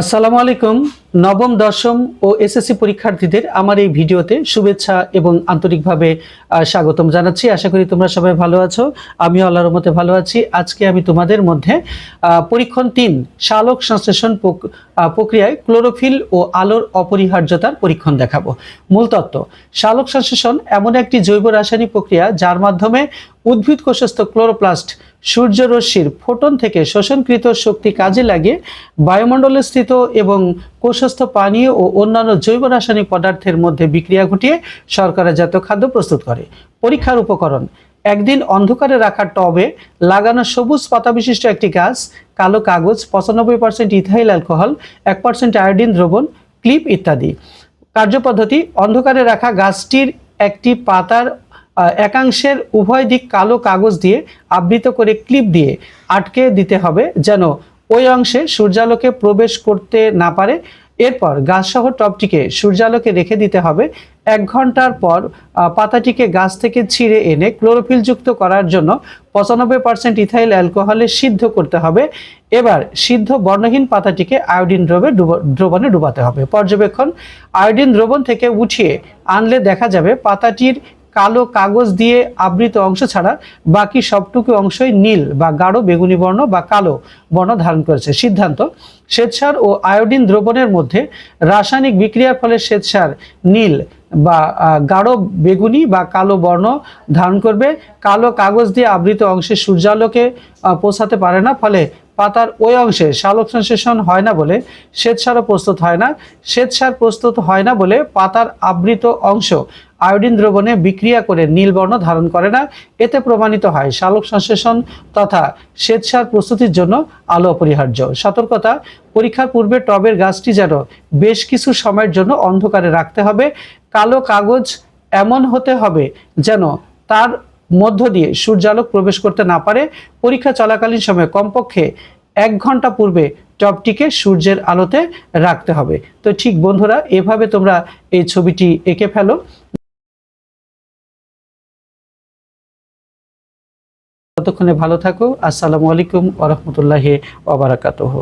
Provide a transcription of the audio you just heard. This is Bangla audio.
আসসালামু আলাইকুম। নবম, দশম ও এসএসসি পরীক্ষার্থীদের আমার এই ভিডিওতে শুভেচ্ছা এবং আন্তরিকভাবে স্বাগতম জানাচ্ছি। আশা করি তোমরা সবাই ভালো আছো। আমিও আল্লাহর মতে ভালো আছি। আজকে আমি তোমাদের মধ্যে পরীক্ষণ তিন, শালক সংশ্লেষণ প্রক্রিয়ায় ক্লোরোফিল ও আলোর অপরিহার্যতার পরীক্ষণ দেখাবো। মূল তত্ত্ব, শালক সংশ্লেষণ এমন একটি জৈব রাসায়নিক প্রক্রিয়া যার মাধ্যমে উদ্ভিদ কোষস্থ ক্লোরোপ্লাস্ট সূর্যরশ্মির ফোটন থেকে শোষণকৃত শক্তি কাজে লাগে বায়ুমণ্ডলে স্থিত এবং কোষস্থ পানীয় ও অন্যান্য জৈব রাসায়নিক পদার্থের মধ্যে বিক্রিয়া ঘটিয়ে শর্করাজাত খাদ্য প্রস্তুত করে। পরীক্ষার উপকরণ, একদিন অন্ধকারে রাখা টবে লাগানো সবুজ পাতা বিশিষ্ট একটি গাছ, কালো কাগজ, পঁচানব্বই পার্সেন্ট ইথাইল অ্যালকোহল, এক পার্সেন্ট আয়োডিন দ্রবণ, ক্লিপ ইত্যাদি। কার্যপদ্ধতি, অন্ধকারে রাখা গাছটির একটি পাতার একাংশের উভয় দিক কালো কাগজ দিয়ে আবৃত করে ক্লিপ দিয়ে আটকে দিতে হবে যেন ওই অংশে সূর্যালোকে প্রবেশ করতে না পারে। এরপর গাছসহ টবটিকে সূর্যালোকে রেখে দিতে হবে। এক ঘণ্টার পর পাতাটিকে গাছ থেকে ছিঁড়ে এনে ক্লোরোফিলযুক্ত করার জন্য পঁচানব্বই পার্সেন্ট ইথাইল অ্যালকোহলে সিদ্ধ করতে হবে। এবার সিদ্ধ বর্ণহীন পাতাটিকে আয়োডিন দ্রবে দ্রবণে ডুবাতে হবে। পর্যবেক্ষণ, আয়োডিন দ্রবণ থেকে উঠিয়ে আনলে দেখা যাবে পাতাটির কালো কাগজ দিয়ে আবৃত অংশ ছাড়া বাকি সবটুকু অংশই নীল বা গাঢ় বেগুনি বর্ণ বা কালো বর্ণ ধারণ করেছে। সিদ্ধান্ত, শ্বেতসার ও আয়োডিন দ্রবণের মধ্যে রাসায়নিক বিক্রিয়ার ফলে শ্বেতসার নীল বা গাঢ় বেগুনি বা কালো বর্ণ ধারণ করবে। কালো কাগজ দিয়ে আবৃত অংশে সূর্যালোকে পৌঁছাতে পারে না, ফলে পাতার ওই অংশে সালোক সংশ্লেষণ হয় না বলে শ্বেতসারও প্রস্তুত হয় না। শ্বেতসার প্রস্তুত হয় না বলে পাতার আবৃত অংশ আয়োডিন দ্রবণে বিক্রিয়া করে নীলবর্ণ ধারণ করে না। এতে প্রমাণিত হয় সালোক সংশ্লেষণ তথা শ্বেতসার প্রস্তুতির জন্য আলো অপরিহার্য। সতর্কতা, পরীক্ষার পূর্বে টবের গাছটি যেন বেশ কিছু সময়ের জন্য অন্ধকারে রাখতে হবে। কালো কাগজ এমন হতে হবে যেন তার মধ্য দিয়ে সূর্যালোক প্রবেশ করতে না পারে। পরীক্ষা চলাকালীন সময়ে কমপক্ষে এক ঘণ্টা পূর্বে টবটিকে সূর্যের আলোতে রাখতে হবে। তো ঠিক বন্ধুরা, এভাবে তোমরা এই ছবিটি এঁকে ফেলো। ততক্ষণে ভালো থাকো। আসসালামু আলাইকুম ওরহমতুল্লাহ ওবরাকাতহ